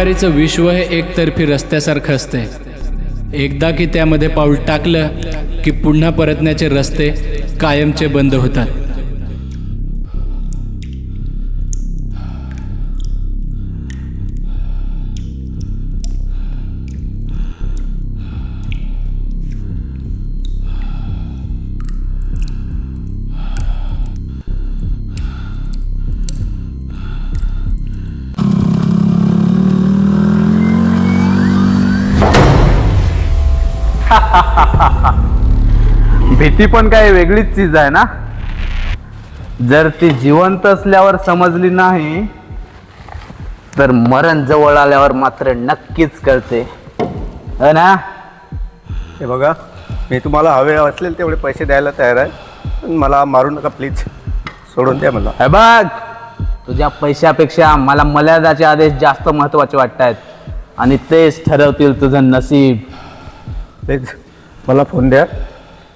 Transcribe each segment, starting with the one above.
गुन्हेगारीचं विश्व हे एकतर्फी रस्त्यासारखं असते. एकदा की त्यामध्ये पाऊल टाकलं की पुन्हा परतण्याचे रस्ते कायमचे बंद होतात. भीती पण काय वेगळीच चीज आहे ना? जर ती जिवंत असल्यावर समजली नाही तर मरण जवळ आल्यावर मात्र नक्कीच कळते. हो ना? हे बघा मी तुम्हाला हवे असलेले तेवढे पैसे द्यायला तयार आहे. पण मला मारू नका प्लीज सोडून द्या मला. हे बघ तुझ्या पैशापेक्षा मला मर्यादाचे आदेश जास्त महत्त्वाचे वाटत आहेत आणि तेच ठरवतील तुझं नसीब. प्लीज मला फोन द्या.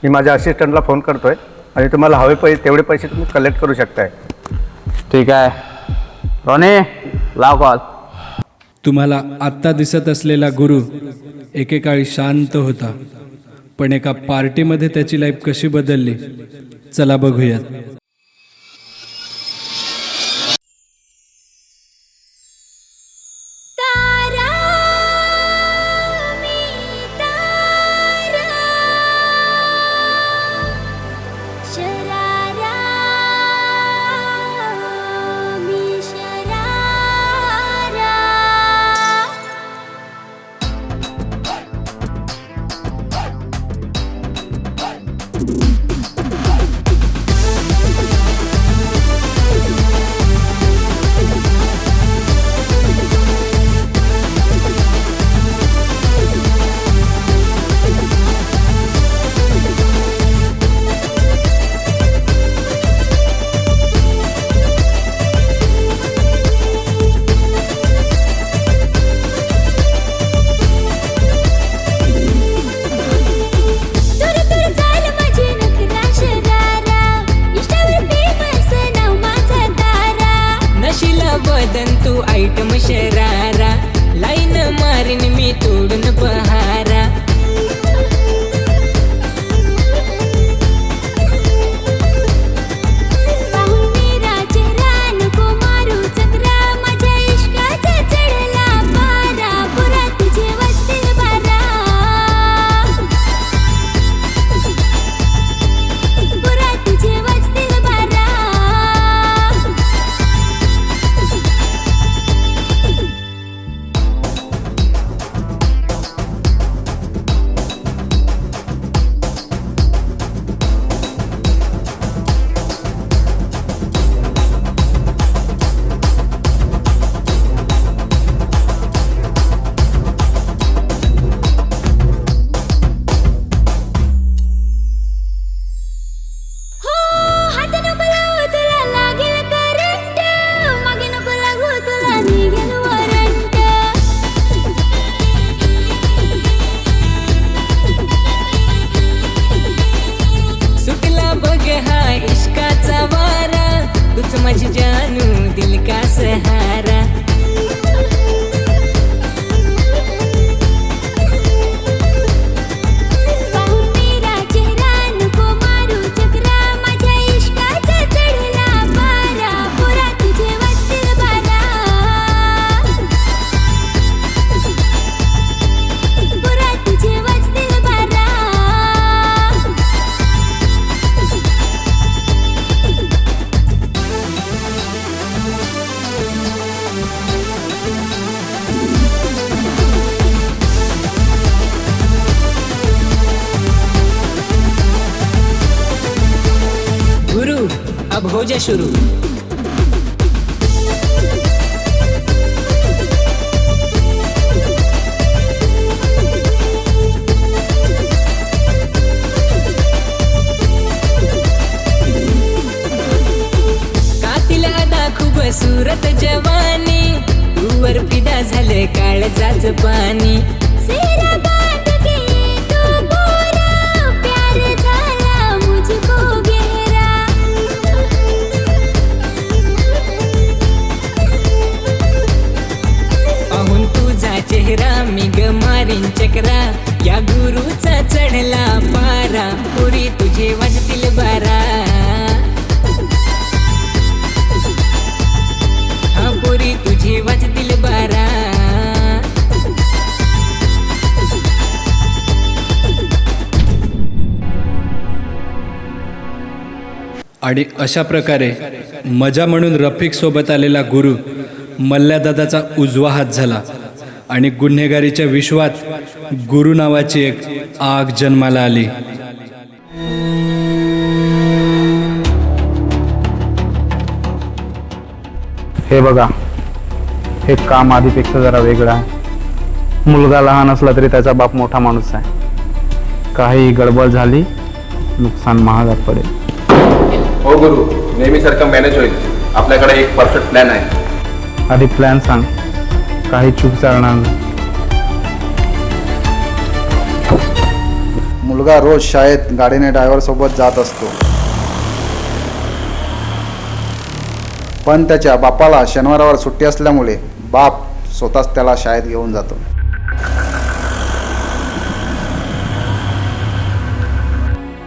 मी माझ्या असिस्टंटला फोन करतो आहे आणि तुम्हाला हवे पैसे तेवढे पैसे तुम्ही कलेक्ट करू शकताय. ठीक आहे. रोने लाव कॉल तुम्हाला आत्ता दिसत असलेला गुरु एकेकाळी शांत होता. पण एका पार्टीमध्ये त्याची लाईफ कशी बदलली चला बघूयात. अब शुरू सुरत जवानी. तूवर फिदा झालं काळजाच पाणी. आणि अशा प्रकारे मजा म्हणून रफिकसोबत आलेला गुरु मल्ल्यादादाचा उजवा हात झाला आणि गुन्हेगारीच्या विश्वात गुरु नावाची एक आग जन्माला आली. हे बघा हे काम आधीपेक्षा जरा वेगळं आहे. मुलगा लहान असला तरी त्याचा बाप मोठा माणूस आहे. काही गडबड झाली नुकसान महागात पडेल. हो गुरु नेहमीसारखं मॅनेज होईल. आपल्याकडे एक परफेक्ट प्लॅन आहे. आधी प्लॅन सांग. काही चूक चालणार नाही. मुलगा रोज शाळेत गाडीने ड्रायव्हर सोबत जात असतो. पण त्याच्या बापाला शनिवारावर सुट्टी असल्यामुळे बाप स्वतःच त्याला शाळेत घेऊन जातो.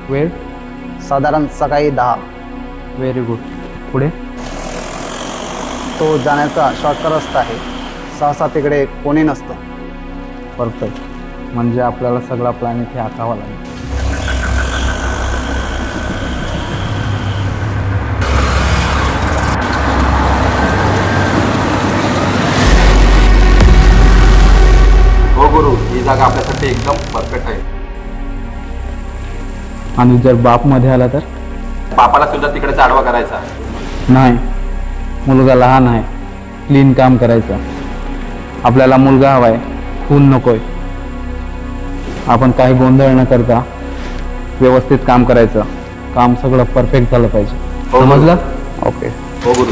वेळ? साधारण सकाळी दहा. व्हेरी गुड पुढे? तो जाण्याचा शॉर्टकट रस्ता आहे. सहसा तिकडे कोणी नसतं. परफेक्ट म्हणजे आपल्याला सगळा प्लॅन इथे आखावा लागेल. हो गुरु ही जागा आपल्यासाठी एकदम परफेक्ट आहे. आणि जर बापमध्ये आला तर? बापाला सुद्धा तिकडेच आडवा करायचा? नाही. मुलगा लहान आहे. क्लीन काम करायचं. आपल्याला मुलगा हवाय. खून नकोय. आपण काही गोंधळ न करता व्यवस्थित काम करायचं. काम सगळं परफेक्ट झालं पाहिजे. हो. समजलं? ओके. हो गुरु.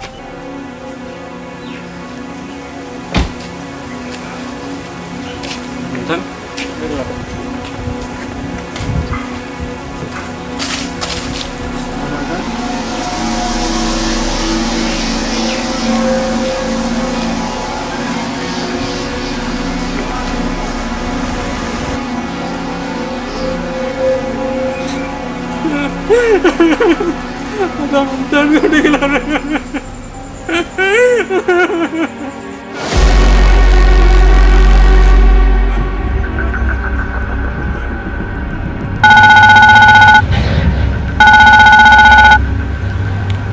괜찮? adam terbiye edilir.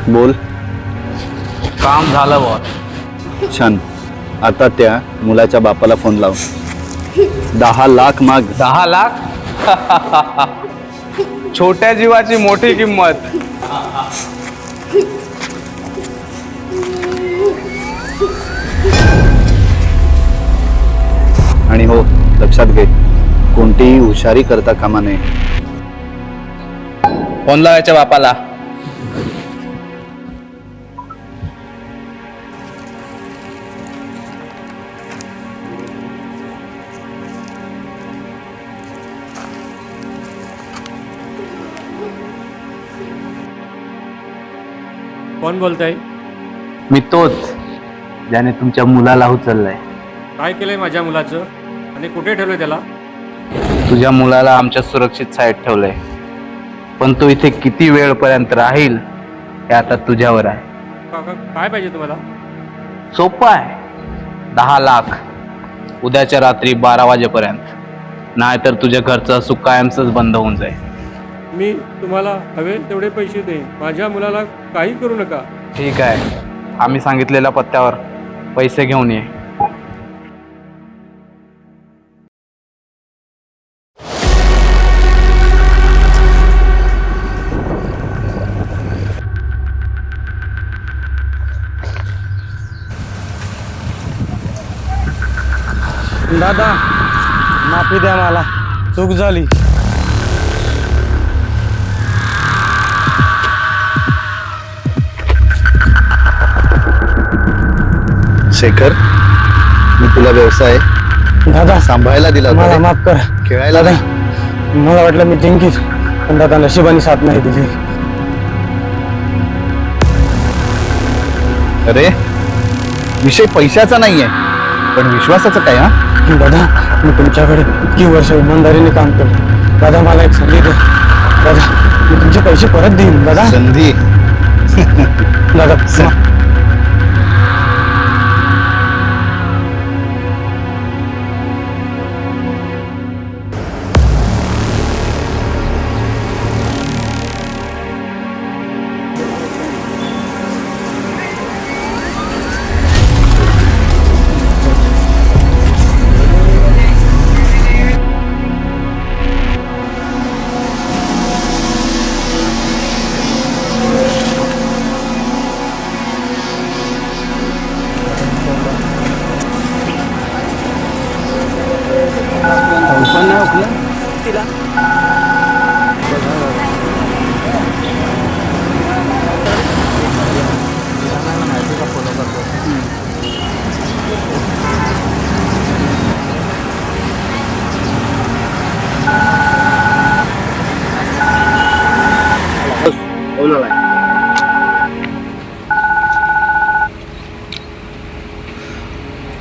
बोल. काम झालं बॉस छान. आता त्या मुलाच्या बापाला फोन लाव. दहा लाख माग. दहा लाख? छोट्या जीवाची मोठी किंमत. आणि हो लक्षात घे. कोणतीही हुशारी करता कामा नये. फोन लावायच्या बापाला. कोण बोलताय? मी तोच ज्याने तुमच्या मुलाला उचललाय. काय केलंय माझ्या मुलाचं? आणि कुठे ठेवलंय त्याला? तुझ्या मुलाला आमच्या सुरक्षित साईड ठेवलंय. पण तो इथे किती वेळपर्यंत राहील हे आता तुझ्यावर आहे. काय पाहिजे तुम्हाला? सोपं आहे. दहा लाख. उद्याच्या रात्री बारा वाजेपर्यंत. नाहीतर तुझ्या घरचं सुख कायमच बंद होऊन जाईल. मी तुम्हाला हवे तेवढे पैसे देईन. माझ्या मुलाला काही करू नका. ठीक आहे. आम्ही सांगितलेल्या पत्त्यावर पैसे घेऊन ये. दादा माफी द्या मला. चूक झाली. शेखर मी तुला व्यवसाय दादा सांभाळायला दिला होता मला रे. माफ करा. खेळायला दादा मला वाटलं मी जिंकीच पण दादा नशिबाने साथ नाही दिली. अरे विषय पैशाचा नाहीये पण विश्वासाचं काय हा? दादा मी तुमच्याकडे इतकी वर्ष इमानदारीने काम केलं. दादा मला एक संधी द्या दादा मी तुमचे पैसे परत देईन दादा. संधी. दादा मा-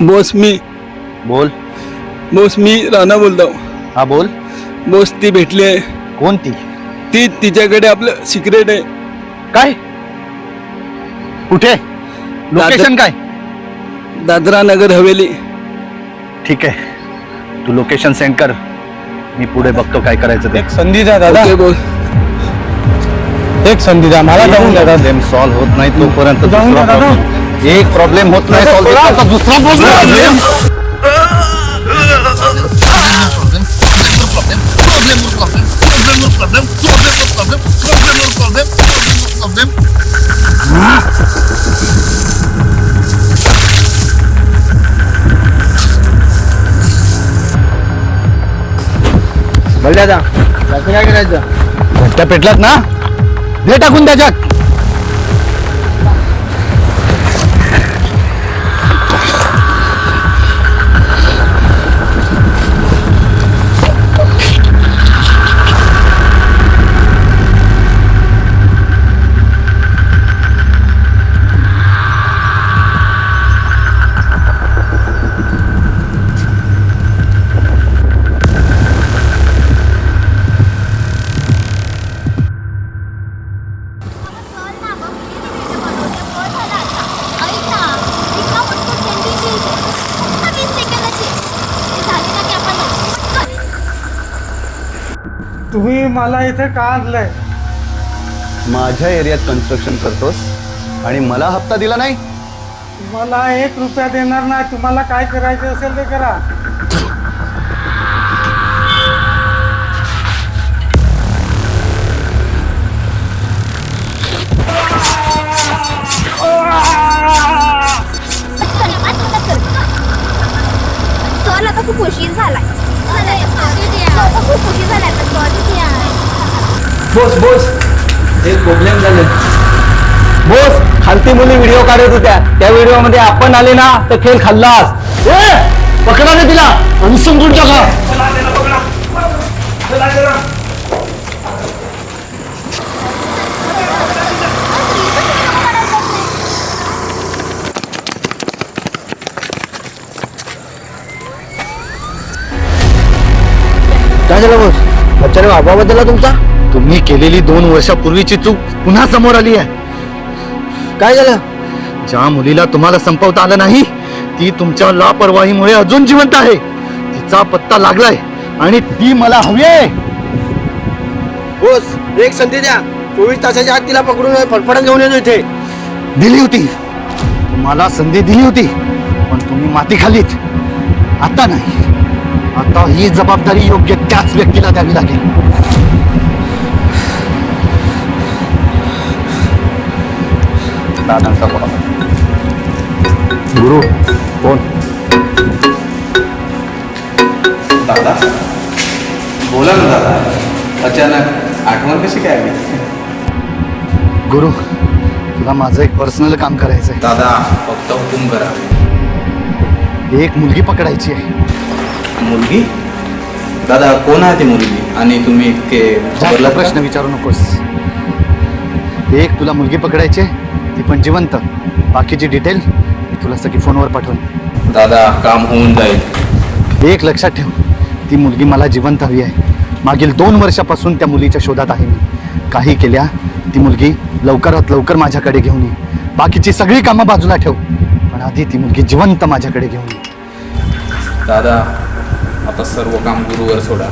बोस मी. बोल. बोस मी राणा बोलतो. हा बोल. बोस ती भेटली आहे. कोणती? ती तिच्याकडे आपलं सिक्रेट आहे. काय? कुठे? लोकेशन काय? दादरा नगर हवेली. ठीक आहे. तू लोकेशन सेंड कर. मी पुढे बघतो काय करायचं ते. एक संधी द्या दादा. Okay boss. एक संधी द्या मला जाऊन द्या दादा. प्रॉब्लेम सॉल्व्ह होत नाही तोपर्यंत जाऊन दुसरा द्या दादा. problem. एक प्रॉब्लेम होत नाही solve सोडा. होत दुसरा प्रॉब्लेम दादा काय करायचं? घट्ट्या पेटलात ना? दे टाकून त्याच्यात. तुम्ही मला इथे का आणलंय? माझ्या एरियात कन्स्ट्रक्शन करतोस आणि मला हप्ता दिला नाही? मला एक रुपया देणार नाही. तुम्हाला काय करायचं असेल ते करा. आता खूप उशीर झालाय आता खूप उशीर झालाय आता सॉरी द्या बोस बोस. एक प्रॉब्लेम झाले बोस खालती मुली व्हिडिओ काढत होत्या. त्या व्हिडिओमध्ये आपण आले ना तर खेळ खाल्लास ए, पकडा ना तिला. आणि समजून टाका. काय झालं बोस? बच्चाने बाबा बदलला तुमचा? तुम्ही केलेली दोन वर्षापूर्वीची चूक पुन्हा समोर आली आहे. काय झालं? ज्या मुलीला तुम्हाला संपवता आलं नाही ती तुमच्या लापरवाहीमुळे अजून जिवंत आहे. तिचा पत्ता लागलाय आणि ती मला हवी आहे. बोस एक संधी द्या. चोवीस तासाच्या आत तिला पकडून फडफडत घेऊन येतो इथे. दिली होती. तुम्हाला संधी दिली होती पण तुम्ही माती खालीत आता नाही. आता ही जबाबदारी योग्य त्याच व्यक्तीला द्यावी लागेल. दादांचा गुरु कोण? दादा? बोला ना दादा. अचानक आठवण कशी काय आली? गुरु तुला माझं एक पर्सनल काम करायचं दादा फक्त हुकूम करा. आहे एक मुलगी पकडायची आहे. मुलगी? दादा कोण आहे ती मुलगी? आणि तुम्ही इतके? प्रश्न विचारू नकोस. एक तुला मुलगी पकडायची आहे, ती पण जिवंत. बाकीची डिटेल मी तुला सगळी फोनवर पाठवून. दादा काम होऊन जाईल. एक लक्षात ठेव ती मुलगी मला जिवंत हवी आहे. मागील दोन वर्षापासून त्या मुलीच्या शोधात आहे मी. काही केल्या ती मुलगी लवकरात लवकर माझ्याकडे घेऊन ये. बाकीची सगळी कामं बाजूला ठेव. पण आधी ती मुलगी जिवंत माझ्याकडे घेऊन ये. दादा आता सर्व काम गुरुवर सोडा.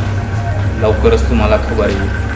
लवकरच तुम्हाला खबर येईल.